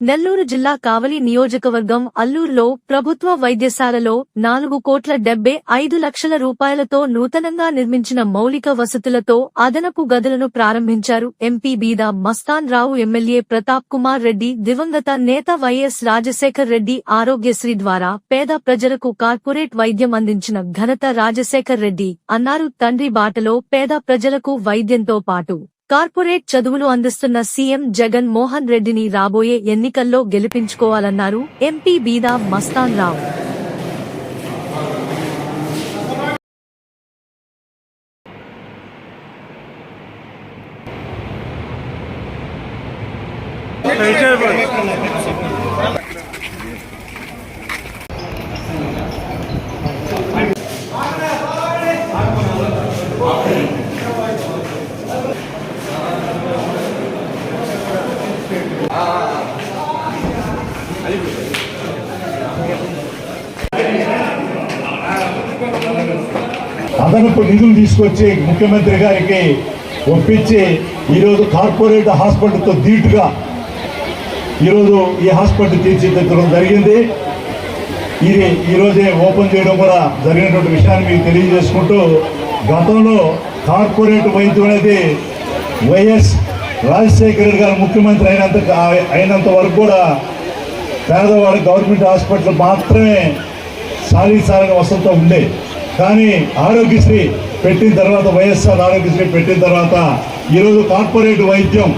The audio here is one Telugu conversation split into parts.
నెల్లూరు జిల్లా కావలి నియోజకవర్గం అల్లూరులో ప్రభుత్వ వైద్యశాలలో నాలుగు కోట్ల డెబ్బై ఐదు లక్షల రూపాయలతో నూతనంగా నిర్మించిన మౌలిక వసతులతో అదనపు గదులను ప్రారంభించారు ఎంపీ బీదా మస్తాన్ రావు ఎమ్మెల్యే ప్రతాప్ కుమార్ రెడ్డి దివంగత నేత వైఎస్ రాజశేఖర్ రెడ్డి ఆరోగ్యశ్రీ ద్వారా పేద ప్రజలకు కార్పొరేట్ వైద్యం అందించిన ఘనత రాజశేఖర్ రెడ్డి అన్నారు. తండ్రి బాటలో పేద ప్రజలకు వైద్యంతో పాటు కార్పొరేట్ చదువులు అందిస్తున్న సీఎం జగన్ మోహన్ రెడ్డిని రాబోయే ఎన్నికల్లో గెలిపించుకోవాలన్నారు ఎంపీ బీదా మస్తాన్ రావు. అదనపు నిధులు తీసుకొచ్చి ముఖ్యమంత్రి గారికి ఒప్పించి ఈరోజు కార్పొరేట్ హాస్పిటల్తో ధీటుగా ఈరోజు ఈ హాస్పిటల్ తీర్చిదిద్దడం జరిగింది. ఇది ఈరోజే ఓపెన్ చేయడం కూడా జరిగినటువంటి విషయాన్ని మీకు తెలియజేసుకుంటూ గతంలో కార్పొరేట్ వైద్యం అనేది వైఎస్ రాజశేఖర రెడ్డి గారు ముఖ్యమంత్రి అయినంత అయినంత వరకు కూడా పేదవాడు గవర్నమెంట్ హాస్పిటల్ మాత్రమే సాలి వసంతో ఉండే. కానీ ఆరోగ్యశ్రీ పెట్టిన తర్వాత వైఎస్ఆర్ ఆరోగ్యశ్రీ పెట్టిన తర్వాత ఈరోజు కార్పొరేట్ వైద్యం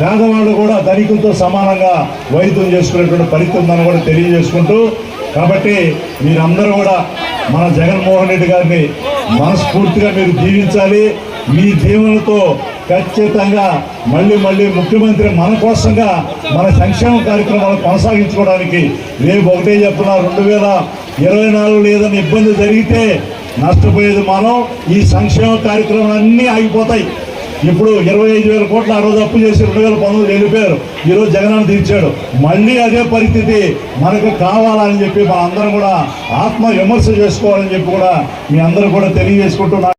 పేదవాళ్ళు కూడా ధనికులతో సమానంగా వైద్యం చేసుకునేటువంటి పరిస్థితి ఉందని కూడా తెలియజేసుకుంటూ కాబట్టి మీరందరూ కూడా మన జగన్మోహన్ రెడ్డి గారిని మనస్ఫూర్తిగా మీరు జీవించాలి మీ జీవనతో ఖచ్చితంగా మళ్ళీ మళ్ళీ ముఖ్యమంత్రి మన కోసంగా మన సంక్షేమ కార్యక్రమాలు కొనసాగించుకోవడానికి రేపు ఒకటే చెప్తున్నా రెండు వేల ఇరవై నాలుగు ఏదైనా ఇబ్బంది జరిగితే నష్టపోయేది మనం ఈ సంక్షేమ కార్యక్రమాలన్నీ ఆగిపోతాయి. ఇప్పుడు ఇరవై ఐదు వేల కోట్లు ఆ రోజు అప్పు చేసి రెండు వేల పంతొమ్మిది వెళ్ళిపోయారు. ఈరోజు జగనాన్ని తీర్చాడు. మళ్ళీ అదే పరిస్థితి మనకు కావాలని చెప్పి మా అందరం కూడా ఆత్మ విమర్శ చేసుకోవాలని చెప్పి కూడా మీ అందరూ కూడా తెలియజేసుకుంటూ